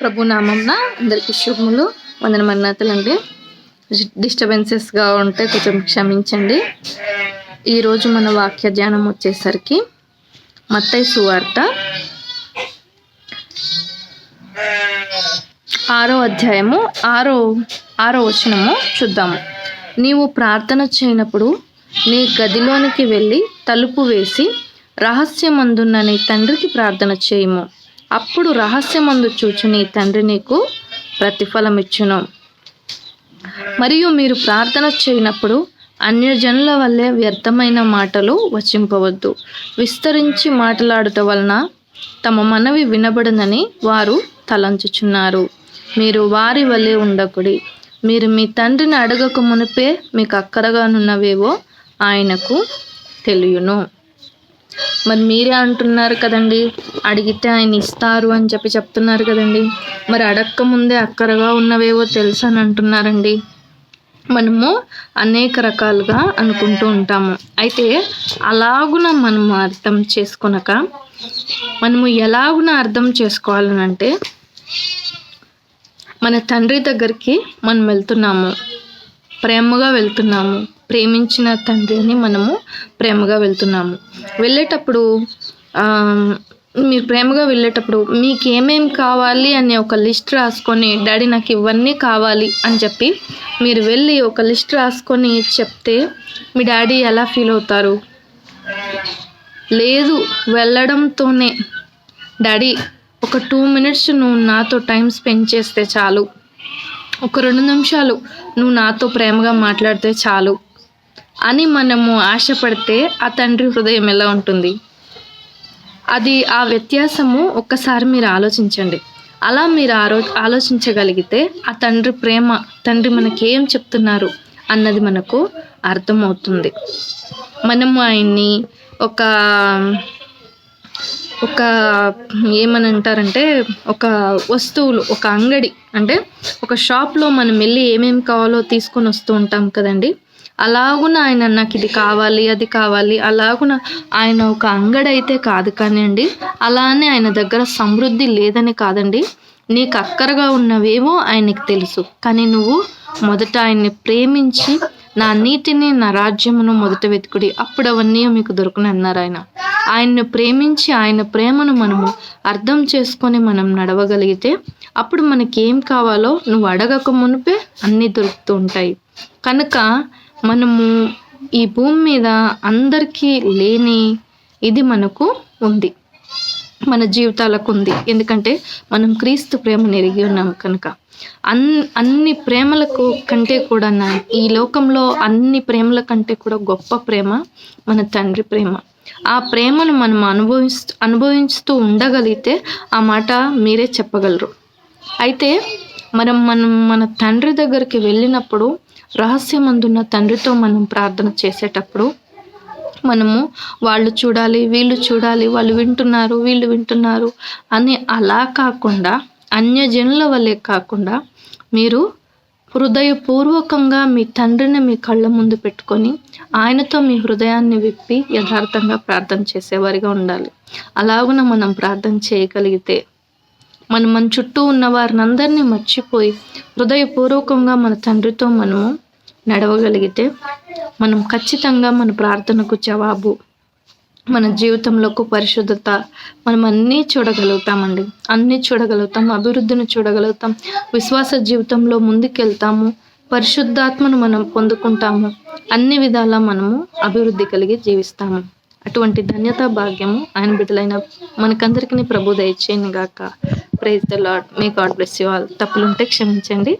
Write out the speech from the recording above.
ప్రభు నామంన అందరికి శుభములు వందన మన్నాతలండి డిస్టర్బెన్సెస్గా ఉంటే కొంచెం క్షమించండి. ఈరోజు మన వాక్య ధ్యానం వచ్చేసరికి మత్తై సువార్త ఆరో అధ్యాయము ఆరో ఆరో వచనము చూద్దాము. నీవు ప్రార్థన చేయనప్పుడు నీ గదిలోనికి వెళ్ళి తలుపు వేసి రహస్యమందున్న నీ తండ్రికి ప్రార్థన చేయము. అప్పుడు రహస్యమందు చూచు నీ తండ్రి నీకు ప్రతిఫలమిచ్చును. మరియు మీరు ప్రార్థన చేయనప్పుడు అన్యజనుల వల్లే వ్యర్థమైన మాటలు వచింపవద్దు. విస్తరించి మాట్లాడుట వలన తమ మనవి వినబడనని వారు తలంచుచున్నారు. మీరు వారి వల్లే ఉండకుడి. మీరు మీ తండ్రిని అడగక మునిపే మీకు అక్కరగానున్నవేవో ఆయనకు తెలియను. మరి మీరే అంటున్నారు కదండి. అడిగితే ఆయన ఇస్తారు అని చెప్పి చెప్తున్నారు కదండి. మరి అడక్క ముందే అక్కరగా ఉన్నవేవో తెలుసు అని అంటున్నారండి. మనము అనేక రకాలుగా అనుకుంటూ ఉంటాము. అయితే అలాగున మనము అర్థం చేసుకొనక మనము ఎలాగున అర్థం చేసుకోవాలనంటే మన తండ్రి దగ్గరికి మనం వెళ్తున్నాము. ప్రేమగా వెళ్తున్నాము. ప్రేమించిన తండ్రిని మనము ప్రేమగా వెళ్తున్నాము. వెళ్ళేటప్పుడు మీరు ప్రేమగా వెళ్ళేటప్పుడు మీకు ఏమేం కావాలి అనే ఒక లిస్ట్ రాసుకొని డాడీ నాకు ఇవన్నీ కావాలి అని చెప్పి మీరు వెళ్ళి ఒక లిస్ట్ రాసుకొని చెప్తే మీ డాడీ ఎలా ఫీల్ అవుతారు? లేదు వెళ్ళడంతోనే. డాడీ ఒక టూ మినిట్స్ నువ్వు నాతో టైం స్పెండ్ చేస్తే చాలు. ఒక రెండు నిమిషాలు నువ్వు నాతో ప్రేమగా మాట్లాడితే చాలు. అని మనము ఆశపడితే ఆ తండ్రి హృదయం ఎలా ఉంటుంది? అది ఆ వ్యత్యాసము ఒక్కసారి మీరు ఆలోచించండి. అలా మీరు ఆరో ఆలోచించగలిగితే ఆ తండ్రి ప్రేమ తండ్రి మనకి ఏం చెప్తున్నారు అన్నది మనకు అర్థమవుతుంది. మనము ఆయన్ని ఒక ఒక ఏమని అంటారంటే ఒక వస్తువులు ఒక అంగడి అంటే ఒక షాప్లో మనం వెళ్ళి ఏమేమి కావాలో తీసుకొని వస్తూ ఉంటాం కదండి. అలాగున ఆయన నాకు ఇది కావాలి అది కావాలి. అలాగున ఆయన ఒక అంగడి అయితే కాదు కానివ్వండి అలానే ఆయన దగ్గర సమృద్ధి లేదని కాదండి. నీకు అక్కరగా ఉన్నవేమో ఆయనకి తెలుసు. కానీ నువ్వు మొదట ఆయన్ని ప్రేమించి నా నీటిని నా రాజ్యమును మొదట వెతుకుడి. అప్పుడు అవన్నీ మీకు దొరుకుని అన్నారు ఆయన. ఆయన్ని ప్రేమించి ఆయన ప్రేమను మనము అర్థం చేసుకొని మనం నడవగలిగితే అప్పుడు మనకి ఏం కావాలో నువ్వు అడగక మునిపే అన్నీ దొరుకుతూ ఉంటాయి. కనుక మనము ఈ భూమి మీద అందరికీ లేని ఇది మనకు ఉంది. మన జీవితాలకు ఉంది. ఎందుకంటే మనం క్రీస్తు ప్రేమను ఎరిగి ఉన్నాం కనుక. అన్ అన్ని ప్రేమలకు కంటే కూడా ఈ లోకంలో అన్ని ప్రేమల కంటే కూడా గొప్ప ప్రేమ మన తండ్రి ప్రేమ. ఆ ప్రేమను మనం అనుభవిస్తూ అనుభవిస్తూ ఉండగలిగితే ఆ మాట మీరే చెప్పగలరు. అయితే మనం మనం మన తండ్రి దగ్గరికి వెళ్ళినప్పుడు రహస్యమందున్న తండ్రితో మనం ప్రార్థన చేసేటప్పుడు మనము వాళ్ళు చూడాలి వీళ్ళు చూడాలి వాళ్ళు వింటున్నారు వీళ్ళు వింటున్నారు అని అలా కాకుండా అన్యజనుల వల్లే కాకుండా మీరు హృదయపూర్వకంగా మీ తండ్రిని మీ కళ్ళ ముందు పెట్టుకొని ఆయనతో మీ హృదయాన్ని విప్పి యథార్థంగా ప్రార్థన చేసేవారిగా ఉండాలి. అలాగున మనం ప్రార్థన చేయగలిగితే మనం మన చుట్టూ ఉన్న వారిని అందరినీ మర్చిపోయి హృదయపూర్వకంగా మన తండ్రితో మనము నడవగలిగితే మనం ఖచ్చితంగా మన ప్రార్థనకు జవాబు మన జీవితంలోకి పరిశుద్ధత మనం అన్నీ చూడగలుగుతామండి. అన్నీ చూడగలుగుతాం అభివృద్ధిని చూడగలుగుతాం విశ్వాస జీవితంలో ముందుకెళ్తాము పరిశుద్ధాత్మను మనం పొందుకుంటాము. అన్ని విధాలా మనము అభివృద్ధి కలిగి జీవిస్తాము. అటువంటి ధన్యత భాగ్యము ఆయన బిడ్డలైన మనకందరికీ ప్రభు దయచేయను గాక. ప్రైజ్ ద లాడ్ మీ గాడ్ బ్లెస్ యూ ఆల్ తప్పులుంటే క్షమించండి.